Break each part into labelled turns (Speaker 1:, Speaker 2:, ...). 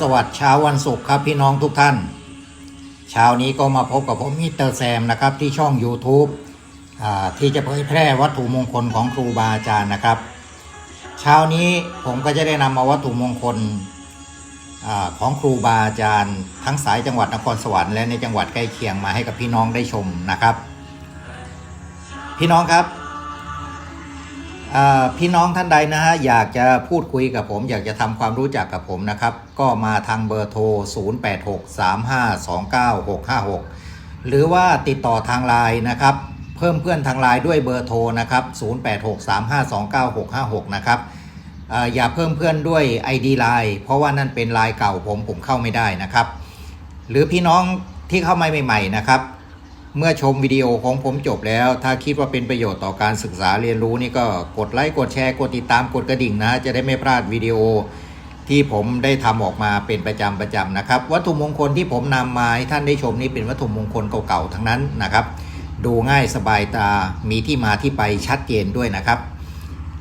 Speaker 1: สวัสดิ์เช้าวันศุกร์ครับพี่น้องทุกท่าน เช้านี้ก็มาพบกับผมมิเตอร์แซมนะครับที่ช่อง YouTube อที่จะเผยแพร่วัตถุมงคลของครูบาอาจารย์นะครับ เช้านี้ผมก็จะได้นำเอาวัตถุมงคลอของครูบาอาจารย์ ทั้งสายจังหวัดนครสวรรค์และในจังหวัดใกล้เคียงมาให้กับพี่น้องได้ชมนะครับ พี่น้องครับ พี่น้องท่านใดนะฮะอยากจะพูดคุยกับผม อยากจะทำความรู้จักกับผมนะครับ ก็มาทางเบอร์โทร 0863529656 หรือว่าติดต่อทางไลน์นะครับ เพิ่มเพื่อนทางไลน์ด้วยเบอร์โทรนะครับ 0863529656 นะครับออย่าเพิ่มเพื่อนด้วย ID ไลน์เพราะว่านั่นเป็นไลน์เก่าผมผมเข้าไม่ได้นะครับ หรือพี่น้องที่เข้ามาใหม่ ๆ นะครับ เมื่อชมวิดีโอของผมจบแล้ว ถ้าคิดว่าเป็นประโยชน์ต่อการศึกษาเรียนรู้นี่ก็กดไลค์กดแชร์กดติดตามกดกระดิ่งนะ จะได้ไม่พลาดวิดีโอที่ผมได้ทำออกมาเป็นประจำประจำนะครับ วัตถุมงคลที่ผมนำมาให้ท่านได้ชมนี่เป็นวัตถุมงคลเก่าๆทั้งนั้นนะครับ ดูง่ายสบายตามีที่มาที่ไปชัดเจนด้วยนะครับ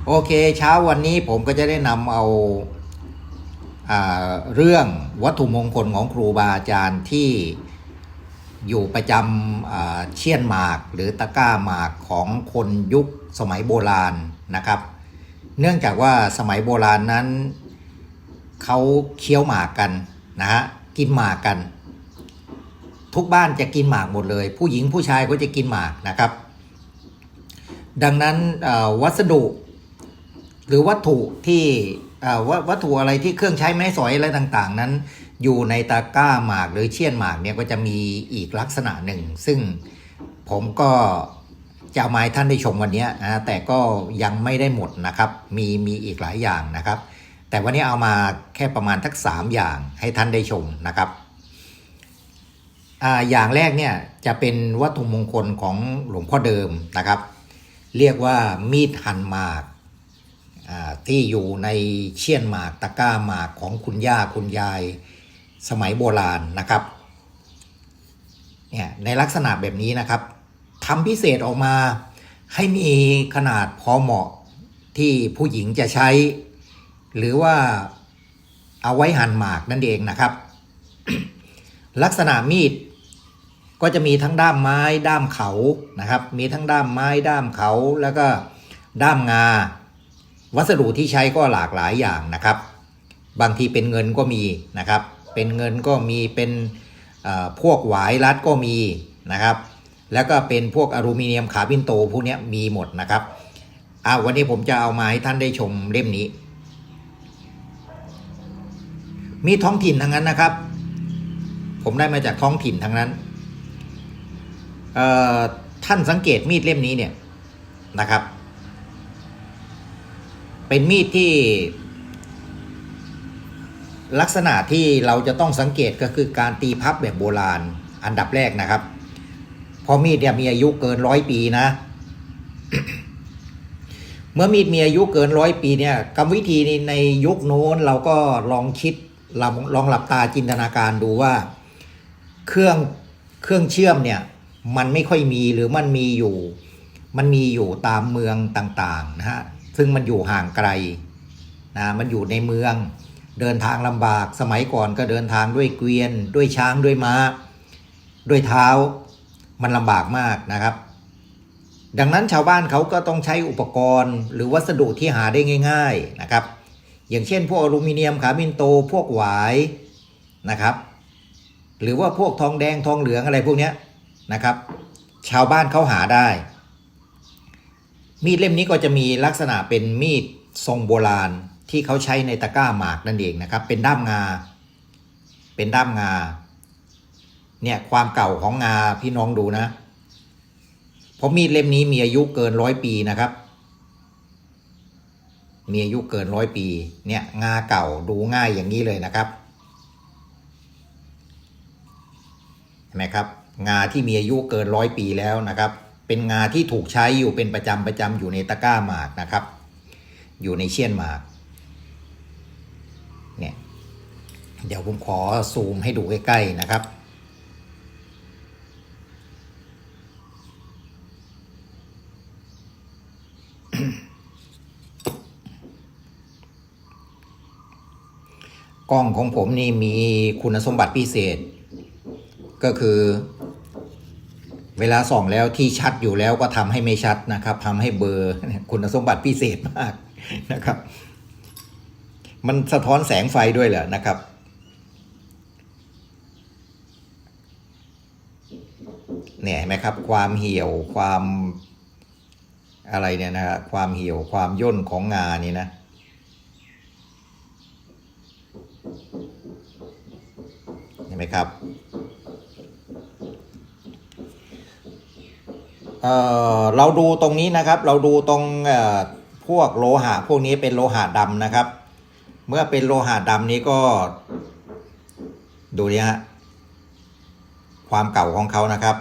Speaker 1: โอเคเช้าวันนี้ผมก็จะได้นำเอาอาเรื่องวัตถุมงคลของครูบาอาจารย์ที่ อยู่ประจำเชียนหมากหรือตะกร้าหมากของคนยุคสมัยโบราณนะครับ เนื่องจากว่าสมัยโบราณนั้นเขาเคี้ยวหมากกันนะฮะกินหมากกัน ทุกบ้านจะกินหมากหมดเลย ผู้หญิงผู้ชายก็จะกินหมากนะครับ ดังนั้นวัสดุหรือวัตถุที่วัตถุอะไรที่เครื่องใช้ไม้สอยอะไรต่าง ๆ นั้น อยู่ในตะกร้าหมากหรือเชี่ยนหมากเนี่ยก็จะมีอีกลักษณะหนึ่ง ซึ่งผมก็จะเอามาให้ท่านได้ชมวันนี้นะแต่ก็ยังไม่ได้หมดนะครับ มีมีอีกหลายอย่างนะครับ แต่วันนี้เอามาแค่ประมาณทักสามอย่างให้ท่านได้ชมนะครับออย่างแรกเนี่ยจะเป็นวัตถุมงคลของหลวงพ่อเดิมนะครับ เรียกว่ามีดหั่นหมากที่อยู่ในเชี่ยนหมากตะก้าหมากของคุณย่าคุณยาย สมัยโบราณนะครับเนี่ยในลักษณะแบบนี้นะครับทำพิเศษออกมาให้มีขนาดพอเหมาะที่ผู้หญิงจะใช้ หรือว่าเอาไว้หั่นหมากนั่นเองนะครับ ลักษณะมีดก็จะมีทั้งด้ามไม้ด้ามเขานะครับ มีทั้งด้ามไม้ด้ามเขาแล้วก็ด้ามงา วัสดุที่ใช้ก็หลากหลายอย่างนะครับ บางทีเป็นเงินก็มีนะครับ เป็นเงินก็มีเป็นพวกหวายรัดก็มีนะครับ แล้วก็เป็นพวกอลูมิเนียมขาบินโตพวกนี้มีหมดนะครับอ่าวันนี้ผมจะเอามาให้ท่านได้ชมเล่มนี้ มีท้องถิ่นทั้งนั้นนะครับ ผมได้มาจากท้องถิ่นทั้งนั้นท่านสังเกตมีดเล่มนี้เนี่ยนะครับ เป็นมีดที่ ลักษณะที่เราจะต้องสังเกตก็คือการตีพับแบบโบราณอันดับแรกนะครับเพอมีดเนี่ยมีอายุเกินร้อยปีนะ เมื่อมีดมีอายุเกินร้อยปีเนี่ยกรรมวิธีในยุคโน้นเราก็ลองคิดลองลองหลับตาจินตนาการดูว่า เครื่องเครื่องเชื่อมเนี่ย มันไม่ค่อยมีหรือมันมีอยู่ มันมีอยู่ตามเมืองต่างๆนะฮะซึ่งมันอยู่ห่างไกลนะมันอยู่ในเมือง เดินทางลำบาก สมัยก่อนก็เดินทางด้วยเกวียน ด้วยช้างด้วยม้า ด้วยเท้า มันลำบากมากนะครับ ดังนั้นชาวบ้านเขาก็ต้องใช้อุปกรณ์ หรือวัสดุที่หาได้ง่าย ๆนะครับ อย่างเช่น พวกอลูมิเนียมขาบินโตพวกหวายนะครับ หรือว่าพวกทองแดงทองเหลืองอะไรพวกนี้นะครับ ชาวบ้านเขาหาได้ มีดเล่มนี้ก็จะมีลักษณะเป็นมีดทรงโบราณ ที่เขาใช้ในตะกร้าหมากนั่นเองนะครับ เป็นด้ามงา เป็นด้ามงา เนี่ยความเก่าของงาพี่น้องดูนะเพราะมีดเล่มนี้มีอายุเกินร้อยปีนะครับ มีอายุเกินร้อยปี เนี่ยงาเก่าดูง่ายอย่างนี้เลยนะครับเห็นไหมครับ งาที่มีอายุเกินร้อยปีแล้วนะครับ เป็นงาที่ถูกใช้อยู่เป็นประจำประจำอยู่ในตะกร้าหมากนะครับ อยู่ในเชี่ยนหมาก เนี่ย เดี๋ยวผมขอซูมให้ดูใกล้ๆนะครับ กล้องของผมนี่มีคุณสมบัติพิเศษ ก็คือ เวลาส่องแล้วที่ชัดอยู่แล้วก็ทำให้ไม่ชัดนะครับทำให้เบอร์คุณสมบัติพิเศษมากนะครับ มันสะท้อนแสงไฟด้วยแหละนะครับ เครับ ความเหี่ยวความอะไรเนี่ยนะฮะความเหี่ยวความย่นของงานี่นะ เห็นไหมครับเออเราดูตรงนี้นะครับ เราดูตรงพวกโลหะพวกนี้เป็นโลหะดำนะครับ เมื่อเป็นโลหะดำนี้ก็ ดูนี่ฮะความเก่าของเขานะครับ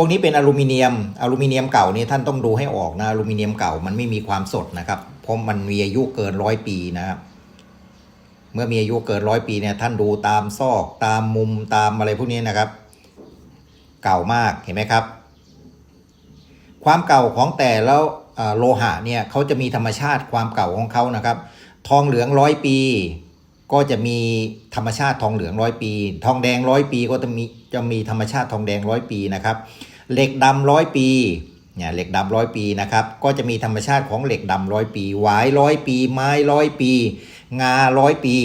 Speaker 1: วกนี้เป็นอลูมิเนียม อลูมิเนียมเก่านี่ท่านต้องดูให้ออกนะอลูมิเนียมเก่ามันไม่มีความสดนะครับ เพราะมันมีอายุเกินร้อยปีนะครับ เมื่อมีอายุเกินร้อยปีเนี่ยท่านดูตามซอกตามมุมตามอะไรพวกนี้นะครับ เก่ามากเห็นไหมครับ ความเก่าของแต่แล้วโลหะเนี่ยเขาจะมีธรรมชาติความเก่าของเขานะครับ ทองเหลืองร้อยปี ก็จะมีธรรมชาติทองเหลืองร้อยปี ทองแดงร้อยปีก็จะมีจะมีธรรมชาติทองแดงร้อยปีนะครับ เหล็กดำร้อยปีเนี่ยเหล็กดำร้อยปีนะครับก็จะมีธรรมชาติของเหล็กดำร้อยปีหวายร้อยปี ไม้ร้อยปี งาร้อยปี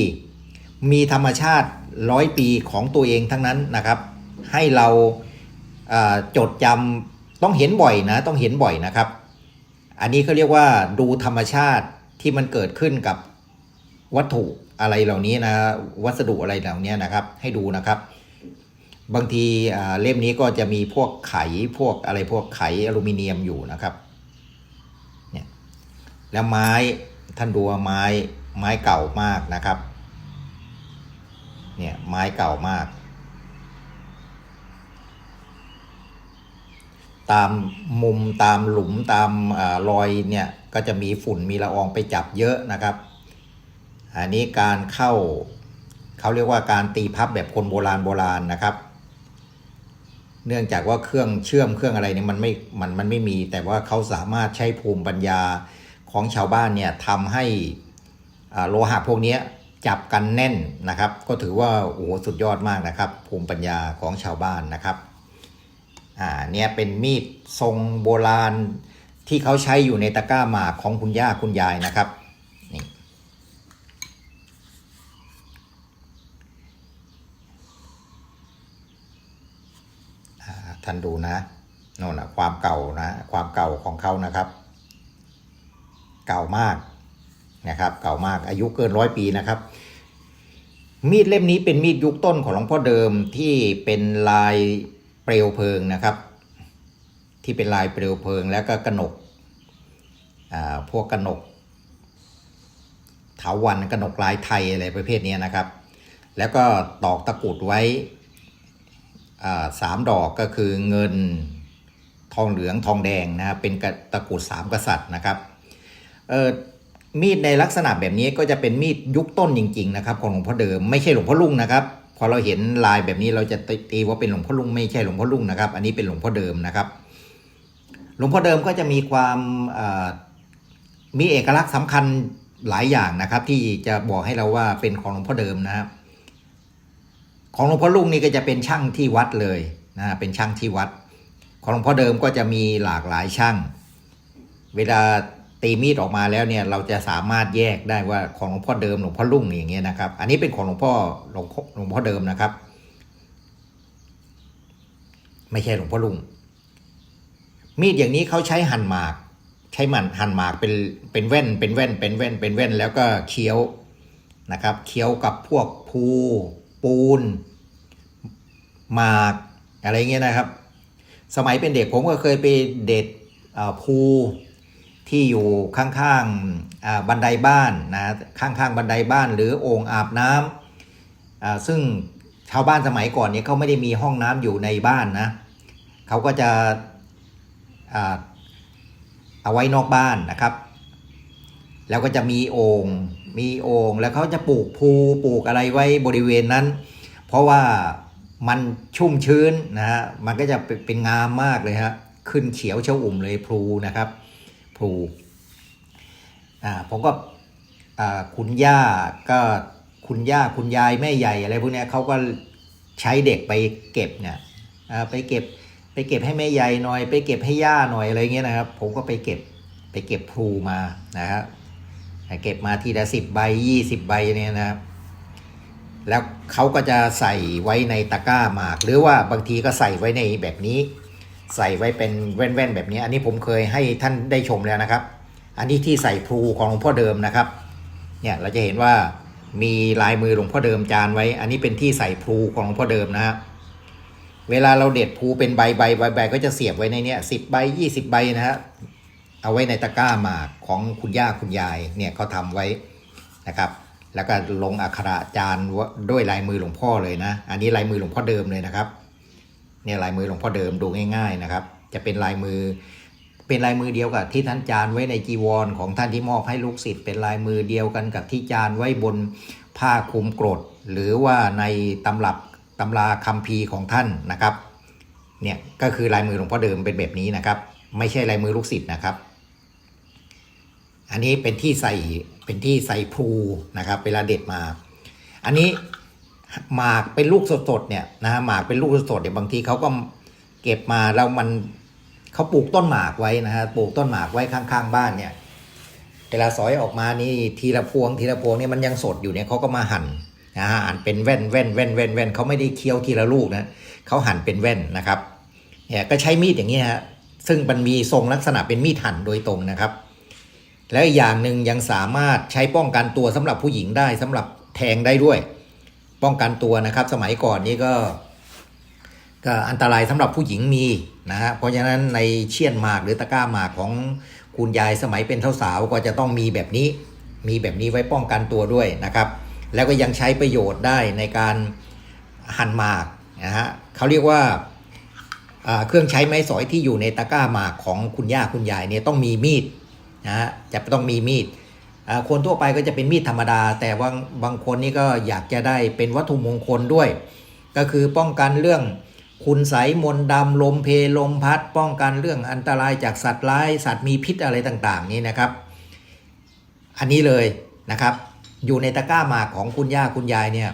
Speaker 1: มีธรรมชาติร้อยปีของตัวเองทั้งนั้นนะครับ ให้เราจดจำต้องเห็นบ่อยนะต้องเห็นบ่อยนะครับ อันนี้เขาเรียกว่าดูธรรมชาติที่มันเกิดขึ้นกับวัตถุอะไรเหล่านี้นะวัสดุอะไรเหล่านี้นะครับ ให้ดูนะครับ บางทีเล่มนี้ก็จะมีพวกไขพวกอะไรพวกไขอลูมิเนียมอยู่นะครับเนี่ยแล้วไม้ท่านดูว่าไม้ไม้เก่ามากนะครับเนี่ยไม้เก่ามาก ตามมุมตามหลุมตามอรอยเนี่ยก็จะมีฝุ่นมีละอองไปจับเยอะนะครับ อันนี้การเข้าเขาเรียกว่าการตีพับแบบคนโบราณโบราณนะครับ เนื่องจากว่าเครื่องเชื่อมเครื่องอะไรเนี่ยมันไม่มันมันไม่มี แต่ว่าเขาสามารถใช้ภูมิปัญญาของชาวบ้านเนี่ยทำให้โลหะพวกนี้จับกันแน่นนะครับ ก็ถือว่าโอ้โหสุดยอดมากนะครับ ภูมิปัญญาของชาวบ้านนะครับอ่าเนี่ยเป็นมีดทรงโบราณที่เขาใช้อยู่ในตะกร้าหมากของคุณย่าคุณยายนะครับนี่อ่า ท่านดูนะโน่นนะความเก่านะ ความเก่าของเขานะครับ เก่ามากนะครับ เก่ามากอายุเกินร้อยปีนะครับ มีดเล่มนี้เป็นมีดยุคต้นของหลวงพ่อเดิมที่เป็นลายเปลวเพลิงนะครับ ที่เป็นลายเปลวเพลิงแล้วก็กระหนกอ่าพวกกระหนกเถาวันกระหนกลายไทยอะไรประเภทนี้นะครับ แล้วก็ตอกตะกรุดไว้ สามดอกก็คือเงินทองเหลืองทองแดงนะครับเป็นกตะกรุดสามกษัตริย์นะครับมีดในลักษณะแบบนี้ก็จะเป็นมีดยุคต้นจริง ๆ นะครับ ของหลวงพ่อเดิมไม่ใช่หลวงพ่อลุงนะครับ พอเราเห็นลายแบบนี้เราจะตีว่าเป็นหลวงพ่อลุงไม่ใช่หลวงพ่อลุงนะครับ อันนี้เป็นหลวงพ่อเดิมนะครับ หลวงพ่อเดิมก็จะมีความมีเอกลักษณ์สำคัญหลายอย่างนะครับ ที่จะบอกให้เราว่าเป็นของหลวงพ่อเดิมนะครับ ของหลวงพ่อลุงนี่ก็จะเป็นช่างที่วัดเลยนะเป็นช่างที่วัด ของหลวงพ่อเดิมก็จะมีหลากหลายช่าง เวลาตีมีดออกมาแล้วเนี่ยเราจะสามารถแยกได้ว่าของหลวงพ่อเดิมหลวงพ่อลุ่งอย่างเงี้ยนะครับ อันนี้เป็นของหลวงพ่อหลวงพ่อหลวงพ่อเดิมนะครับ ไม่ใช่หลวงพ่อลุ่งมีดอย่างนี้เขาใช้หั่นหมาก ใช้มันหั่นหมากเป็นเป็นแว่นเป็นแว่นเป็นแว่นเป็นแว่นแล้วก็เคี้ยวนะครับ เคี้ยวกับพวกภู ปูน หมากอะไรเงี้ยนะครับ สมัยเป็นเด็กผมก็เคยไปเด็ดภูที่อยู่ข้างๆบันไดบ้านนะข้างๆบันไดบ้านหรือโอ่งอาบน้ำซึ่งชาวบ้านสมัยก่อนเนี่ยเขาไม่ได้มีห้องน้ำอยู่ในบ้านนะเขาก็จะเอาไว้นอกบ้านนะครับ แล้วก็จะมีโอ่ง มีโอ่งแล้วเขาจะปลูกภูปลูกอะไรไว้บริเวณนั้น เพราะว่ามันชุ่มชื้นนะฮะมันก็จะเป็นงามมากเลยฮะขึ้นเขียวเชอุ่มเลยพลูนะครับพลูอ่าผมก็อ่าคุณย่าก็คุณย่าคุณยายแม่ใหญ่อะไรพวกนี้เขาก็ใช้เด็กไปเก็บเนี่ยอ่าไปเก็บไปเก็บให้แม่ใหญ่หน่อย ไปเก็บให้ย่าหน่อยอะไรเงี้ยนะครับ ผมก็ไปเก็บไปเก็บพลูมานะครับ เก็บมาทีละสิบใบยี่สิบใบเนี่ยนะครับ แล้วเขาก็จะใส่ไว้ในตะกร้าหมาก หรือว่าบางทีก็ใส่ไว้ในแบบนี้ ใส่ไว้เป็นแว่นๆแบบนี้ อันนี้ผมเคยให้ท่านได้ชมแล้วนะครับ อันนี้ที่ใส่พลูของหลวงพ่อเดิมนะครับ เนี่ยเราจะเห็นว่ามีลายมือหลวงพ่อเดิมจานไว้ อันนี้เป็นที่ใส่พลูของหลวงพ่อเดิมนะฮะเวลาเราเด็ดพลูเป็นใบใบใบใบก็จะเสียบไว้ในเนี้ยสิบใบยี่สิบใบนะฮะ เอาไว้ในตะกร้าหมากของคุณย่าคุณยายเนี่ยเขาทำไว้นะครับ แล้วก็ลงอักขระจานด้วยลายมือหลวงพ่อเลยนะ อันนี้ลายมือหลวงพ่อเดิมเลยนะครับ เนี่ยลายมือหลวงพ่อเดิมดูง่าย ๆนะครับ จะเป็นลายมือ เป็นลายมือเดียวกับที่ท่านจานไว้ในจีวรของท่านที่มอบให้ลูกศิษย์เป็นลายมือเดียวกันกับที่จานไว้บนผ้าคลุมกรด หรือว่าในตำรับตำราคัมภีร์ของท่านนะครับ เนี่ยก็คือลายมือหลวงพ่อเดิมเป็นแบบนี้นะครับ ไม่ใช่ลายมือลูกศิษย์นะครับ อันนี้เป็นที่ใส่เป็นที่ใส่พลูนะครับ เวลาเด็ดมาอันนี้หมากเป็นลูกสดๆเนี่ยนะฮะหมากเป็นลูกสดๆเนี่ยบางทีเขาก็เก็บมาแล้วมันเขาปลูกต้นหมากไว้นะฮะปลูกต้นหมากไว้ข้างๆ บ้านเนี่ย เวลาสอยออกมานี่ทีละพวงทีละพวงเนี่ยมันยังสดอยู่เนี่ยเขาก็มาหั่นนะฮะหั่นเป็นแว่นแว่นแว่นแว่นแว่นเขาไม่ได้เคี้ยวทีละลูกนะเขาหั่นเป็นแว่นนะครับเนี่ยก็ใช้มีดอย่างนี้ยฮะซึ่งมันมีทรงลักษณะเป็นมีดหั่นโดยตรงนะครับ แล้วอย่างหนึ่งยังสามารถใช้ป้องกันตัวสำหรับผู้หญิงได้สำหรับแทงได้ด้วย ป้องกันตัวนะครับ สมัยก่อนนี้ก็ก็อันตรายสำหรับผู้หญิงมีนะฮะเพราะฉะนั้นในเชี่ยนหมากหรือตะกร้าหมากของคุณยายสมัยเป็นสาวๆก็จะต้องมีแบบนี้ มีแบบนี้ไว้ป้องกันตัวด้วยนะครับ แล้วก็ยังใช้ประโยชน์ได้ในการหั่นหมากนะฮะเขาเรียกว่าอ่าเครื่องใช้ไม้สอยที่อยู่ในตะกร้าหมากของคุณย่าคุณยายเนี่ยต้องมีมีด นะฮะจะต้องมีมีดคนทั่วไปก็จะเป็นมีดธรรมดา แต่บางบางคนนี่ก็อยากจะได้เป็นวัตถุมงคลด้วย ก็คือป้องกันเรื่องคุณไสยมนดำลมเพลมพัด ป้องกันเรื่องอันตรายจากสัตว์ร้ายสัตว์มีพิษอะไรต่างๆ นี่นะครับ อันนี้เลยนะครับ อยู่ในตะกร้าหมากของคุณย่าคุณยายเนี่ย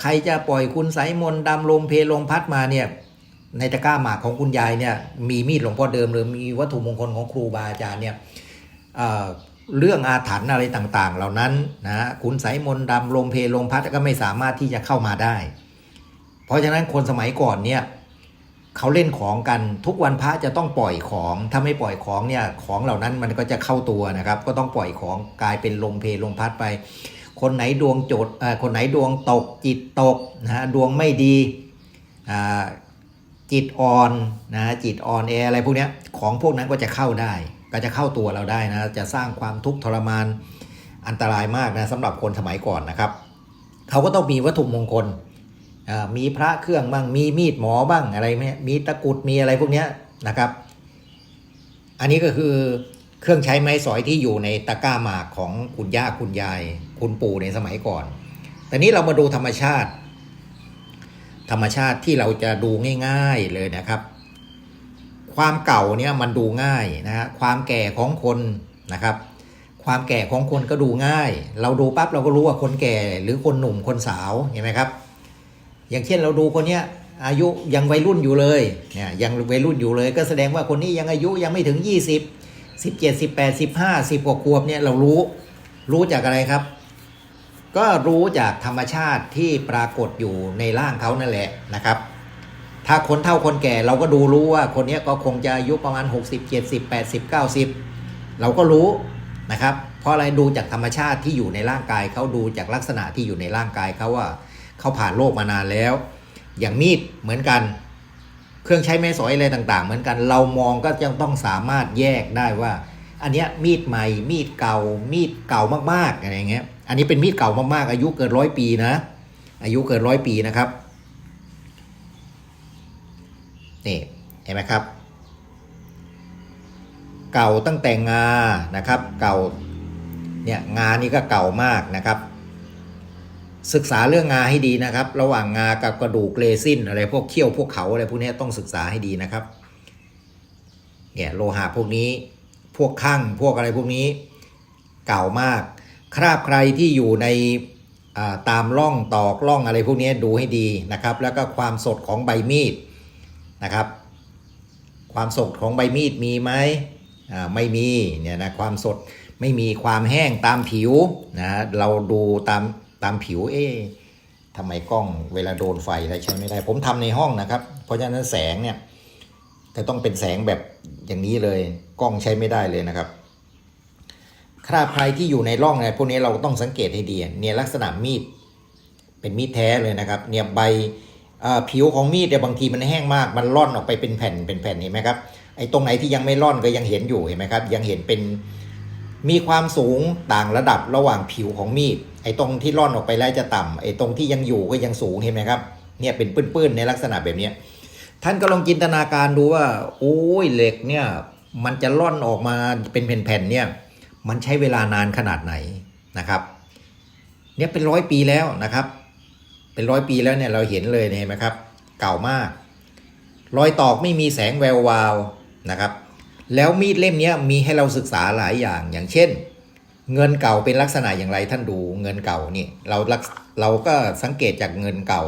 Speaker 1: ใครจะปล่อยคุณไสยมนดำลมเพลมพัดมาเนี่ย ในตะกร้าหมากของคุณยายเนี่ยมีมีดหลวงพ่อเดิมหรือมีวัตถุมงคลของครูบาอาจารย์เนี่ยเเรื่องอาถรรพ์อะไรต่างๆ เหล่านั้นนะคุณไสยมนดำลมเพลมพัดก็ไม่สามารถที่จะเข้ามาได้ เพราะฉะนั้นคนสมัยก่อนเนี่ยเขาเล่นของกันทุกวันพระจะต้องปล่อยของ ถ้าไม่ปล่อยของเนี่ยของเหล่านั้นมันก็จะเข้าตัวนะครับ ก็ต้องปล่อยของกลายเป็นลมเพลลมพัดไป คนไหนดวงโจดเออคนไหนดวงตกจิตตกนะฮะดวงไม่ดีอ่า จิตอ่อนนะจิตอ่อนแออะไรพวกนี้ของพวกนั้นก็จะเข้าได้ ก็จะเข้าตัวเราได้นะจะสร้างความทุกข์ทรมานอันตรายมากนะสำหรับคนสมัยก่อนนะครับ เขาก็ต้องมีวัตถุมงคลมีพระเครื่องบ้างมีมีดหมอบ้างอะไรไหมมีตะกุดมีอะไรพวกนี้นะครับ อันนี้ก็คือเครื่องใช้ไม้สอยที่อยู่ในตะกร้าหมากของคุณย่าคุณยาย คุณปู่ในสมัยก่อนแต่นี้เรามาดูธรรมชาติ ธรรมชาติที่เราจะดูง่าย ๆเลยนะครับ ความเก่าเนี่ยมันดูง่ายนะฮะความแก่ของคนนะครับ ความแก่ของคนก็ดูง่าย เราดูปั๊บเราก็รู้ว่าคนแก่หรือคนหนุ่มคนสาวเห็นไหมครับ อย่างเช่นเราดูคนเนี้ยอายุยังวัยรุ่นอยู่เลยเนี่ยยังวัยรุ่นอยู่เลย ก็แสดงว่าคนนี้ยังอายุยังไม่ถึง 20 17 18 15 10กว่าขวบเนี่ยเรารู้รู้จากอะไรครับ ก็รู้จากธรรมชาติที่ปรากฏอยู่ในร่างเขานั่นแหละนะครับ ถ้าคนเท่าคนแก่เราก็ดูรู้ว่าคนนี้ก็คงจะอายุประมาณ 60 70 80 90 เราก็รู้นะครับ เพราะอะไรดูจากธรรมชาติที่อยู่ในร่างกายเขาดูจากลักษณะที่อยู่ในร่างกายเขาว่าเขาผ่านโลกมานานแล้ว อย่างมีดเหมือนกัน เครื่องใช้ไม้สอยอะไรต่าง ๆ เหมือนกันเรามองก็ยังต้องสามารถแยกได้ว่า อันเนี้ยมีดใหม่มีดเก่ามีดเก่ามากๆอะไรอย่างเงี้ย อันนี้เป็นมีดเก่ามากๆ อายุเกินร้อยปีนะ อายุเกินร้อยปีนะครับ นี่เห็นไหมครับ เก่าตั้งแต่งานะครับ เก่าเนี่ยงานี่ก็เก่ามากนะครับ ศึกษาเรื่องงาให้ดีนะครับ ระหว่างงากับกระดูกเรซินอะไรพวกเขี้ยวพวกเขาอะไรพวกนี้ต้องศึกษาให้ดีนะครับเนี่ยโลหะพวกนี้พวกข้างพวกอะไรพวกนี้ เก่ามาก คราบใครที่อยู่ในตามร่องตอกร่องอะไรพวกนี้ดูให้ดีนะครับ แล้วก็ความสดของใบมีดนะครับ ความสดของใบมีดมีไหมไม่มีเนี่ยนะความสดไม่มีความแห้งตามผิวนะเราดูตามตามผิวเอ๊ะทำไมกล้องเวลาโดนไฟอะไรใช้ไม่ได้ ผมทำในห้องนะครับ เพราะฉะนั้นแสงเนี่ยจะต้องเป็นแสงแบบอย่างนี้เลยกล้องใช้ไม่ได้เลยนะครับ คราบใครที่อยู่ในร่องอะไรพวกนี้เราต้องสังเกตให้ดีเนี่ยลักษณะมีดเป็นมีดแท้เลยนะครับ เนี่ยใบผิวของมีดเนี่ยบางทีมันแห้งมากมันร่อนออกไปเป็นแผ่นเป็นแผ่นเห็นไหมครับไอ้ตรงไหนที่ยังไม่ร่อนก็ยังเห็นอยู่เห็นไหมครับ ยังเห็นเป็นมีความสูงต่างระดับระหว่างผิวของมีดไอ้ตรงที่ร่อนออกไปแล้วจะต่ำไอ้ตรงที่ยังอยู่ก็ยังสูงเห็นไหมครับเนี่ยเป็นปื้นๆในลักษณะแบบนี้ท่านก็ลองจินตนาการดูว่า โอ้ยเหล็กเนี่ย มันจะร่อนออกมาเป็นแผ่นๆเนี่ย มันใช้เวลานานขนาดไหนนะครับ เนี่ยเป็นร้อยปีแล้วนะครับ เป็นร้อยปีแล้วเนี่ยเราเห็นเลยเนี่ยเห็นไหมครับ เก่ามาก รอยตอกไม่มีแสงแวววาวนะครับ แล้วมีดเล่มนี้มีให้เราศึกษาหลายอย่างอย่างเช่น เงินเก่าเป็นลักษณะอย่างไรท่านดูเงินเก่านี่เราเราก็สังเกตจากเงินเก่า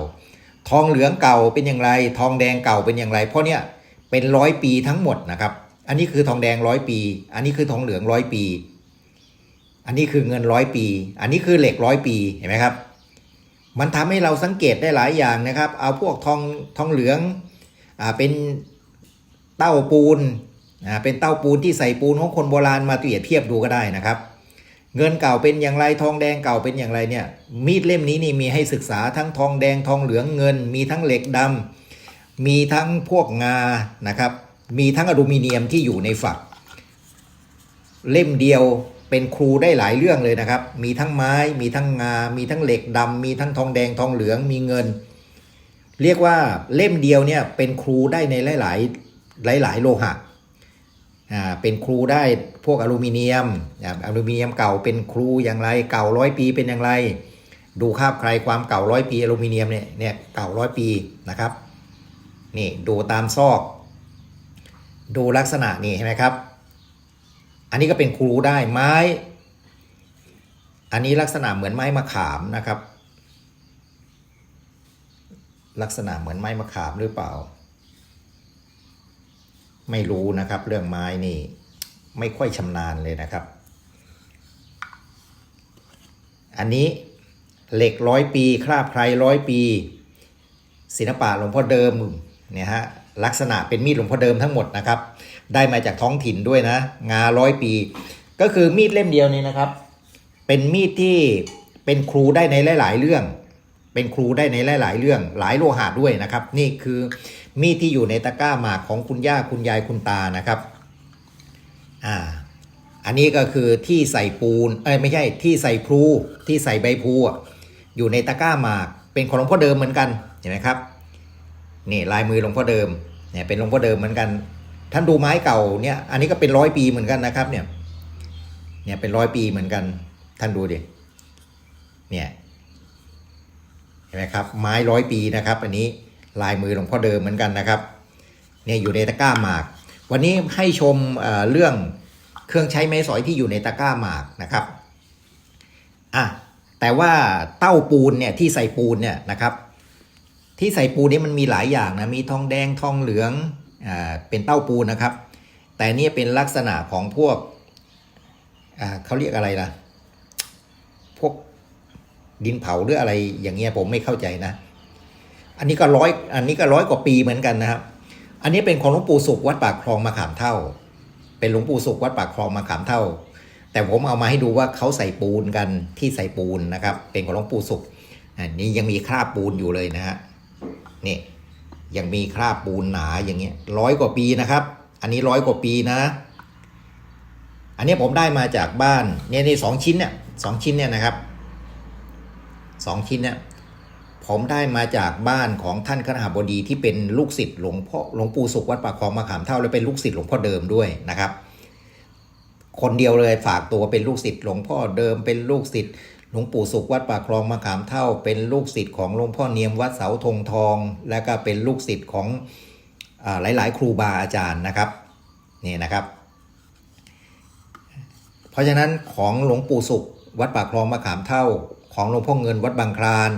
Speaker 1: ทองเหลืองเก่าเป็นอย่างไร ทองแดงเก่าเป็นอย่างไร เพราะเนี่ยเป็นร้อยปีทั้งหมดนะครับ อันนี้คือทองแดงร้อยปี อันนี้คือทองเหลืองร้อยปี อันนี้คือเงินร้อยปี อันนี้คือเหล็กร้อยปีเห็นไหมครับ มันทำให้เราสังเกตได้หลายอย่างนะครับ เอาพวกทองทองเหลืองอ่าเป็นเต้าปูนอ่าเป็นเต้าปูนที่ใส่ปูนของคนโบราณมาเปรียบเทียบดูก็ได้นะครับ เงินเก่าเป็นอย่างไรทองแดงเก่าเป็นอย่างไรเนี่ยมีดเล่มนี้นี่มีให้ศึกษาทั้งทองแดงทองเหลืองเงิน มีทั้งเหล็กดำมีทั้งพวกงานะครับ มีทั้งอลูมิเนียมที่อยู่ในฝัก เล่มเดียว เป็นครูได้หลายเรื่องเลยนะครับ มีทั้งไม้ มีทั้งงา มีทั้งเหล็กดำมีทั้งทองแดงทองเหลือง มีเงิน เรียกว่าเล่มเดียวเนี่ยเป็นครูได้ในหลายๆหลายๆโลหะ อ่า เป็นครูได้พวกอลูมิเนียม อ่า อลูมิเนียมเก่าเป็นครูอย่างไร เก่าร้อยปีเป็นอย่างไร ดูคาบใครความเก่าร้อยปีอลูมิเนียมเนี่ยเนี่ยเก่าร้อยปีนะครับ นี่ดูตามซอก ดูลักษณะนี่เห็นไหมครับ อันนี้ก็เป็นครูได้ไม้ อันนี้ลักษณะเหมือนไม้มะขามนะครับ ลักษณะเหมือนไม้มะขามหรือเปล่า ไม่รู้นะครับ เรื่องไม้นี่ ไม่ค่อยชำนาญเลยนะครับ อันนี้เหล็กร้อยปี คราบใครร้อยปี ศิลปะหลวงพ่อเดิมเนี่ยฮะลักษณะเป็นมีดหลวงพ่อเดิมทั้งหมดนะครับ ได้มาจากท้องถิ่นด้วยนะ งาร้อยปี ก็คือมีดเล่มเดียวนี้นะครับ เป็นมีดที่เป็นครูได้ในหลาย ๆ เรื่อง เป็นครูได้ในหลาย ๆ เรื่อง หลายโลหะด้วยนะครับ นี่คือมีดที่อยู่ในตะกร้าหมากของคุณย่าคุณยายคุณตานะครับ อ่า อันนี้ก็คือที่ใส่ปูน เอ้ยไม่ใช่ที่ใส่พลูที่ใส่ใบพลูอยู่ในตะกร้าหมาก เป็นของหลวงพ่อเดิมเหมือนกันเห็นไหมครับนี่ลายมือหลวงพ่อเดิมเนี่ยเป็นหลวงพ่อเดิมเหมือนกัน ท่านดูไม้เก่าเนี่ยอันนี้ก็เป็นร้อยปีเหมือนกันนะครับเนี่ยเนี่ยเป็นร้อยปีเหมือนกัน ท่านดูดิเนี่ยเห็นไหมครับ ไม้ร้อยปีนะครับ อันนี้ลายมือหลวงพ่อเดิมเหมือนกันนะครับเนี่ยอยู่ในตะกร้าหมาก วันนี้ให้ชมเเรื่องเครื่องใช้ไม้สอยที่อยู่ในตะกร้าหมากนะครับอะแต่ว่าเต้าปูนเนี่ยที่ใส่ปูนเนี่ยนะครับ ที่ใส่ปูนนี่มันมีหลายอย่างนะมีทองแดงทองเหลือง เป็นเต้าปูนนะครับ แต่นี่เป็นลักษณะของพวกเขาเรียกอะไรล่ะ พวกดินเผาหรืออะไรอย่างเงี้ยผมไม่เข้าใจนะ อันนี้ก็ร้อยอันนี้ก็ร้อยกว่าปีเหมือนกันนะครับ อันนี้เป็นของหลวงปู่สุขวัดปากคลองมะขามเท่า เป็นหลวงปู่สุขวัดปากคลองมะขามเท่า แต่ผมเอามาให้ดูว่าเขาใส่ปูนกันที่ใส่ปูนนะครับ เป็นของหลวงปู่สุขอันนี้ยังมีคราบปูนอยู่เลยนะฮะนี่ ยังมีคราบปูนหนาอย่างเงี้ยร้อยกว่าปีนะครับ อันนี้ร้อยกว่าปีนะ อันนี้ผมได้มาจากบ้านเนี่ยนี่สองชิ้นเนี่ยสองชิ้นเนี่ยนะครับสองชิ้นเนี่ยผมได้มาจากบ้านของท่านคณหบดีที่เป็นลูกศิษย์หลวงพ่อหลวงปู่สุขวัดปากคลองมะขามเท่าและเป็นลูกศิษย์หลวงพ่อเดิมด้วยนะครับ คนเดียวเลยฝากตัวเป็นลูกศิษย์หลวงพ่อเดิมเป็นลูกศิษย์ หลวงปู่สุขวัดปากคลองมะขามเท่า เป็นลูกศิษย์ของหลวงพ่อเนียมวัดเสาธงทอง และก็เป็นลูกศิษย์ของอหลาย ๆ ครูบาอาจารย์นะครับนี่นะครับ เพราะฉะนั้นของหลวงปู่สุขวัดปากคลองมะขามเท่า ของหลวงพ่อเงินวัดบางคลาน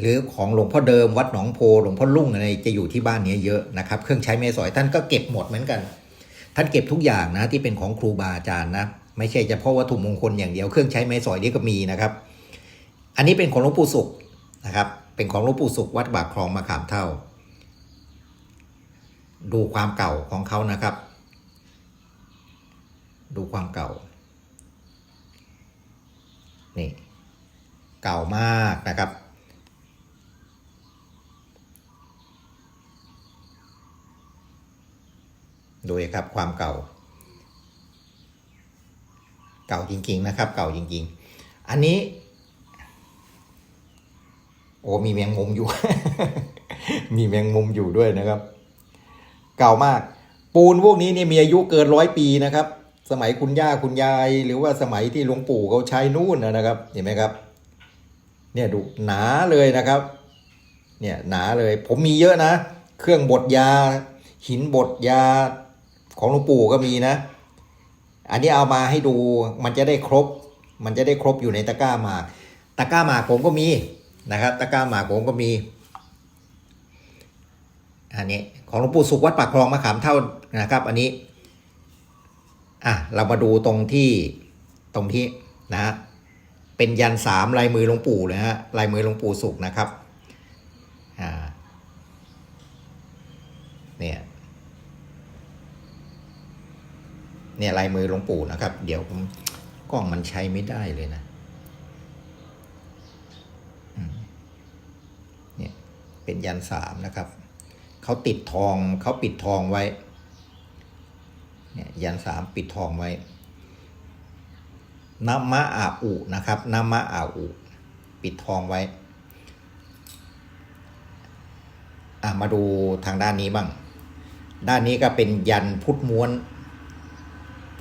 Speaker 1: หรือของหลวงพ่อเดิมวัดหนองโพหลวงพ่อลุ่งอะไรจะอยู่ที่บ้านนี้เยอะนะครับ เครื่องใช้ไม้สอยท่านก็เก็บหมดเหมือนกัน ท่านเก็บทุกอย่างนะที่เป็นของครูบาอาจารย์นะ ไม่ใช่เฉพาะวัตถุมงคลอย่างเดียวเครื่องใช้ไม้สอยนี่ก็มีนะครับ อันนี้เป็นของหลวงปู่สุขนะครับ เป็นของหลวงปู่สุขวัดบากคลองมะขามเท่า ดูความเก่าของเขานะครับ ดูความเก่า นี่ เก่ามากนะครับดูครับความเก่า เก่าจริง ๆ นะครับ เก่าจริง ๆ อันนี้ โอ้มีแมงมุมอยู่ มีแมงมุมอยู่ด้วยนะครับ เก่ามาก ปูนพวกนี้เนี่ยมีอายุเกินร้อยปีนะครับ สมัยคุณย่าคุณยาย หรือว่าสมัยที่หลวงปู่เขาใช้นู่นนะครับ เห็นไหมครับ เนี่ยดูหนาเลยนะครับ เนี่ยหนาเลย ผมมีเยอะนะ เครื่องบดยา หินบดยาของหลวงปู่ก็มีนะ อันนี้เอามาให้ดูมันจะได้ครบ มันจะได้ครบอยู่ในตะกร้าหมากตะกร้าหมากผมก็มีนะครับตะกร้าหมากผมก็มี อันนี้ของหลวงปู่สุขวัดปากคลองมะขามเท่านะครับ อันนี้อะเรามาดูตรงที่ตรงที่นะ เป็นยันสามลายมือหลวงปู่เลยฮะลายมือหลวงปู่สุขนะครับอ่าเนี่ย เนี่ยลายมือหลวงปู่นะครับ เดี๋ยวผมกล้องมันใช้ไม่ได้เลยนะเนี่ยเป็นยันสามนะครับเขาติดทองเขาปิดทองไว้เนี่ยยันสามปิดทองไว้นัมมะอาอุนะครับนัมมะอาอุปิดทองไว้อะมาดูทางด้านนี้บ้าง ด้านนี้ก็เป็นยันพุทธม้วน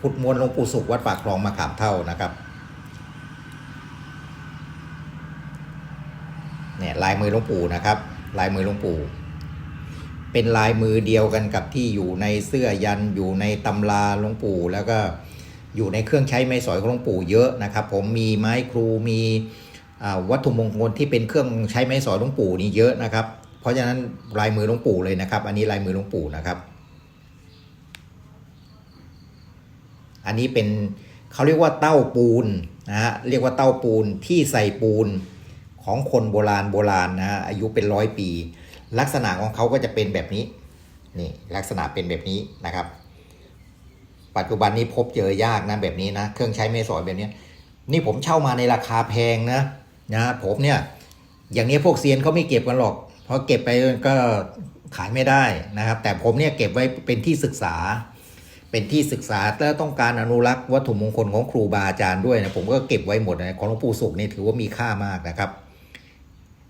Speaker 1: พุทธมวนหลวงปู่สุขวัดปากคลองมาขามเท่านะครับเนี่ยลายมือหลวงปู่นะครับ ลายมือหลวงปู่ เป็นลายมือเดียวกันกับที่อยู่ในเสื้อยันอยู่ในตำราหลวงปู่ แล้วก็อยู่ในเครื่องใช้ไม้สอยของหลวงปู่เยอะนะครับ ผมมีไม้ครูมีวัตถุมงคลที่เป็นเครื่องใช้ไม้สอยหลวงปู่นี่เยอะนะครับ เพราะฉะนั้นลายมือหลวงปู่เลยนะครับ อันนี้ลายมือหลวงปู่นะครับ อันนี้เป็นเขาเรียกว่าเต้าปูนนะฮะเรียกว่าเต้าปูนที่ใส่ปูนของคนโบราณโบราณนะฮะอายุเป็นร้อยปี ลักษณะของเขาก็จะเป็นแบบนี้นี่ลักษณะเป็นแบบนี้นะครับ ปัจจุบันนี้พบเจอยากนะแบบนี้นะเครื่องใช้ไม้สอยแบบนี้นี่ผมเช่ามาในราคาแพงนะนะผมเนี่ยอย่างนี้พวกเซียนเขาไม่เก็บกันหรอกเพราะเก็บไปก็ขายไม่ได้นะครับ แต่ผมเนี่ยเก็บไว้เป็นที่ศึกษา เป็นที่ศึกษาและต้องการอนุรักษ์วัตถุมงคลของครูบาอาจารย์ด้วยนะผมก็เก็บไว้หมดนะของหลวงปู่สุขนี่ถือว่ามีค่ามากนะครับ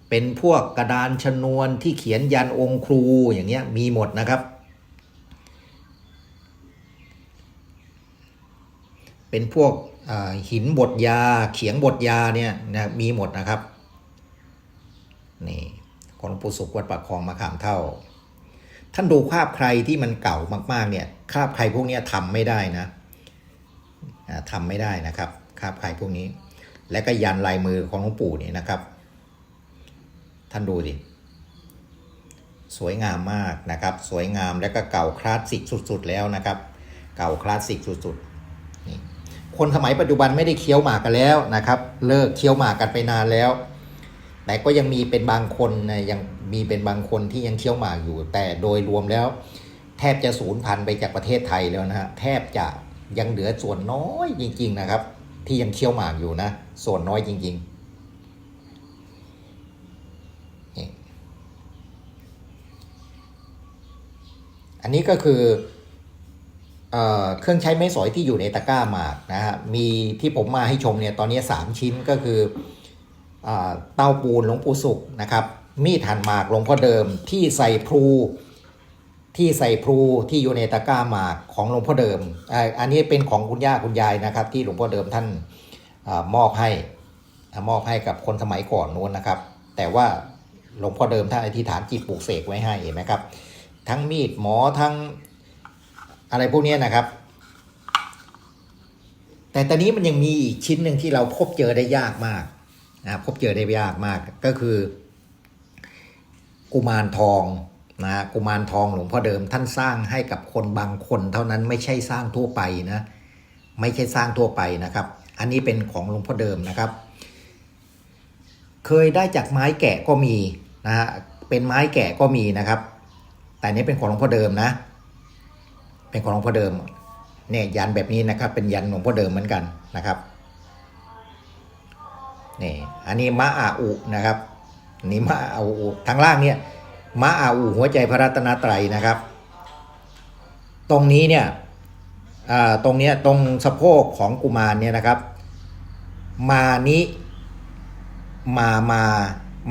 Speaker 1: เป็นพวกกระดานชนวนที่เขียนยันองค์ครูอย่างเงี้ยมีหมดนะครับ เป็นพวกหินบดยาเขียงบดยาเนี่ยนะมีหมดนะครับนี่ของหลวงปู่สุขวัดปากคลองมาขามเท่า ท่านดูคราบใครที่มันเก่ามากๆเนี่ยคราบใครพวกนี้ยทำไม่ได้นะอ่าทำไม่ได้นะครับคราบใครพวกนี้ และก็ยันลายมือของหลวงปู่เนี่ยนะครับ ท่านดูดิสวยงามมากนะครับ สวยงามและก็เก่าคลาสสิกสุด ๆ แล้วนะครับ เก่าคลาสสิกสุดๆนี่คนสมัยปัจจุบันไม่ได้เคี้ยวหมากกันแล้วนะครับ เลิกเคี้ยวหมากกันไปนานแล้ว แต่ก็ยังมีเป็นบางคนนะยังมีเป็นบางคนที่ยังเคี้ยวหมากอยู่ แต่โดยรวมแล้ว แทบจะสูญพันธุ์ไปจากประเทศไทยแล้วนะฮะแทบจะยังเหลือส่วนน้อยจริง ๆ นะครับ ที่ยังเคี้ยวหมากอยู่นะ ส่วนน้อยจริง ๆอันนี้ก็คือเอเครื่องใช้ไม้สอยที่อยู่ในตะกร้าหมากนะฮะมีที่ผมมาให้ชมเนี่ยตอนนี้ 3 ชิ้นก็คือ เต้าปูนหลวงปู่สุขนะครับ มีดหั่นหมากหลวงพ่อเดิมที่ใส่พลูที่ใส่พลูที่อยู่ในตะกร้าหมากของหลวงพ่อเดิม อันนี้เป็นของคุณย่าคุณยายนะครับ ที่หลวงพ่อเดิมท่านอมอบให้มอบให้กับคนสมัยก่อนนู้นนะครับ แต่ว่าหลวงพ่อเดิมท่านอธิษฐานจิตปลูกเสกไว้ให้เห็นไหมครับ ทั้งมีดหมอทั้งอะไรพวกนี้นะครับ แต่ตอนนี้มันยังมีอีกชิ้นหนึ่งที่เราพบเจอได้ยากมาก นะพบเจอได้ยากมากก็คือ กุมารทองนะกุมารทองหลวงพ่อเดิมท่านสร้างให้กับคนบางคนเท่านั้นไม่ใช่สร้างทั่วไปนะไม่ใช่สร้างทั่วไปนะครับ อันนี้เป็นของหลวงพ่อเดิมนะครับ เคยได้จากไม้แกะก็มีนะฮะเป็นไม้แกะก็มีนะครับ แต่นี้เป็นของหลวงพ่อเดิมนะ เป็นของหลวงพ่อเดิมเนี่ยยันแบบนี้นะครับ เป็นยันหลวงพ่อเดิมเหมือนกันนะครับ นี่อันนี้มะอาอุนะครับนนี้มะอาอุทางล่างเนี่ยมะอาอุหัวใจพระรัตนตรัยนะครับ ตรงนี้เนี่ยตรงเนี้ยตรงสะโพกของกุมารเนี่ยนะครับ มานิมามา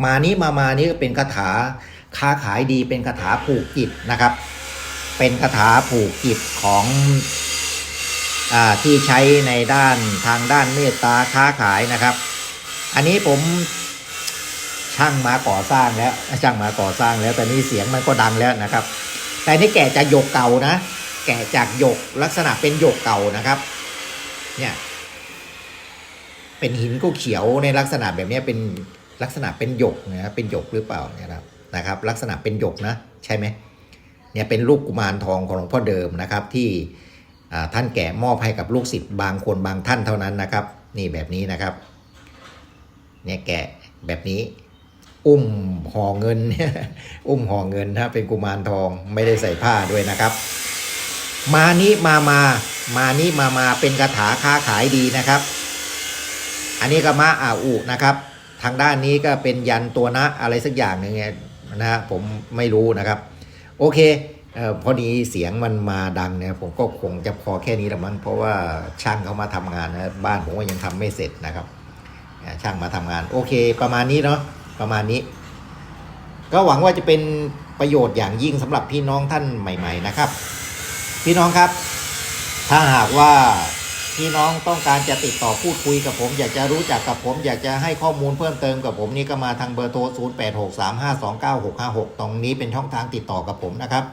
Speaker 1: มานี้มามานี้ก็เป็นคาถาค้าขายดีเป็นคาถาผูกจิตนะครับ เป็นคาถาผูกจิตของอที่ใช้ในด้านทางด้านเมตตาค้าขายนะครับ อันนี้ผมช่างมาก่อสร้างแล้วช่างมาก่อสร้างแล้วแต่นี่เสียงมันก็ดังแล้วนะครับ แต่นี่แกะจากหยกเก่านะ แกะจากหยกลักษณะเป็นหยกเก่านะครับ เนี่ยเป็นหินก็เขียวในลักษณะแบบนี้เป็นลักษณะเป็นหยกนะเป็นหยกหรือเปล่าเนี่ยนะครับนะครับ ลักษณะเป็นหยกนะ ใช่ไหมเนี่ยเป็นลูกกุมารทองของหลวงพ่อเดิมนะครับ ที่ท่านแกะมอบให้กับลูกศิษย์บางคนบางท่านเท่านั้นนะครับ นี่แบบนี้นะครับ เนี่ยแกะแบบนี้ อุ้มห่อเงิน อุ้มห่อเงินนะเป็นกุมารทองไม่ได้ใส่ผ้าด้วยนะครับ มานี้มามา มานี้มามาเป็นคาถาค้าขายดีนะครับ อันนี้ก็มาอาอุนะครับ ทางด้านนี้ก็เป็นยันตัวนะอะไรสักอย่างหนึ่งเนี่ยนะฮะผมไม่รู้นะครับ โอเคเออพอดีเสียงมันมาดังเนี่ยผมก็คงจะพอแค่นี้ละมั้งเพราะว่าช่างเขามาทำงานนะบ้านผมก็ยังทำไม่เสร็จนะครับ ช่างมาทำงาน โอเค ประมาณนี้เนาะประมาณนี้ ก็หวังว่าจะเป็นประโยชน์อย่างยิ่งสำหรับพี่น้องท่านใหม่ ๆ นะครับ พี่น้องครับ ถ้าหากว่าพี่น้องต้องการจะติดต่อพูดคุยกับผม อยากจะรู้จักกับผม อยากจะให้ข้อมูลเพิ่มเติมกับผมนี่ก็มาทางเบอร์โทร 0863529656 ตรงนี้เป็นช่องทางติดต่อกับผมนะครับ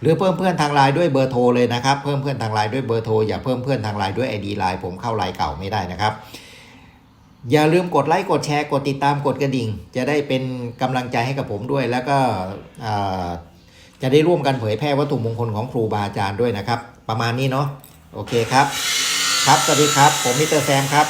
Speaker 1: หรือเพิ่มเพื่อนทางไลน์ด้วยเบอร์โทรเลยนะครับ เพิ่มเพื่อนทางไลน์ด้วยเบอร์โทรอย่าเพิ่มเพื่อนทางไลน์ด้วย ID ไลน์ผมเข้าไลน์เก่าไม่ได้นะครับ อย่าลืมกดไลค์กดแชร์กดติดตามกดกระดิ่ง จะได้เป็นกำลังใจให้กับผมด้วย แล้วก็จะได้ร่วมกันเผยแพร่วัตถุมงคลของครูบาอาจารย์ด้วยนะครับ ประมาณนี้เนาะโอเคครับ ครับสวัสดีครับ ผมมิสเตอร์แซมครับ